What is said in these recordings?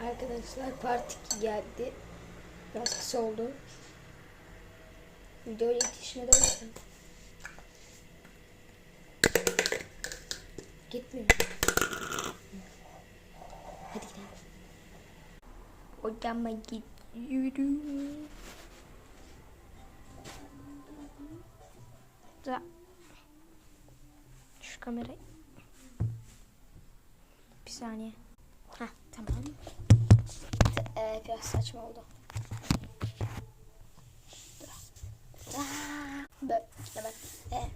Arkadaşlar part 2 geldi. Biraz kısa oldu. Videoya yetişmeden yaptım. Gitmiyor. Hadi gidelim. Odama gidiyorum. Da. Şu kamerayı. Bir saniye. Tamam. Ee, biraz saçma oldu. Dur. Böyle hemen. Ee,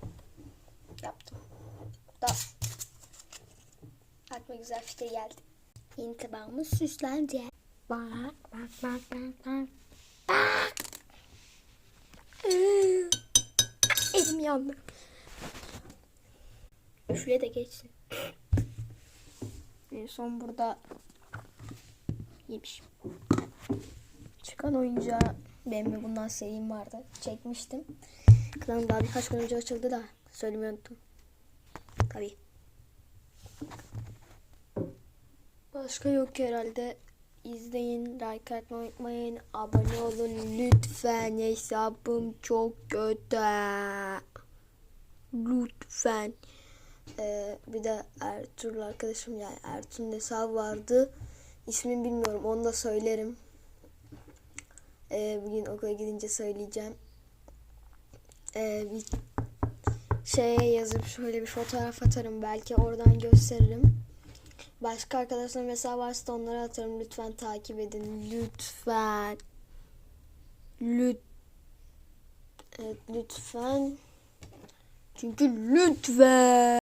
yaptım. Da. Aklıma güzel fikir geldi. Tabağımız süslendi. Bak bak bak bak bak. Bak. Elim yandı. Şuraya da geçsin. En son burada yemişim. Çıkan oyuncağı benim bundan serim vardı. Çekmiştim. Kanalım daha birkaç gün önce açıldı da söylemeyi unuttum. Tabii. Başka yok herhalde. İzleyin, like atmayı unutmayın. Abone olun lütfen. Hesabım çok kötü. Lütfen. Ee, bir de Ertuğrul arkadaşım yani Ertuğrul'un hesabı vardı. İsmini bilmiyorum onu da söylerim. Ee, bugün okula gidince söyleyeceğim. Ee, bir şeye yazıp şöyle bir fotoğraf atarım. Belki oradan gösteririm. Başka arkadaşlarım hesabı varsa da onları atarım. Lütfen takip edin. Lütfen. Lüt evet, lütfen. Çünkü lütfen.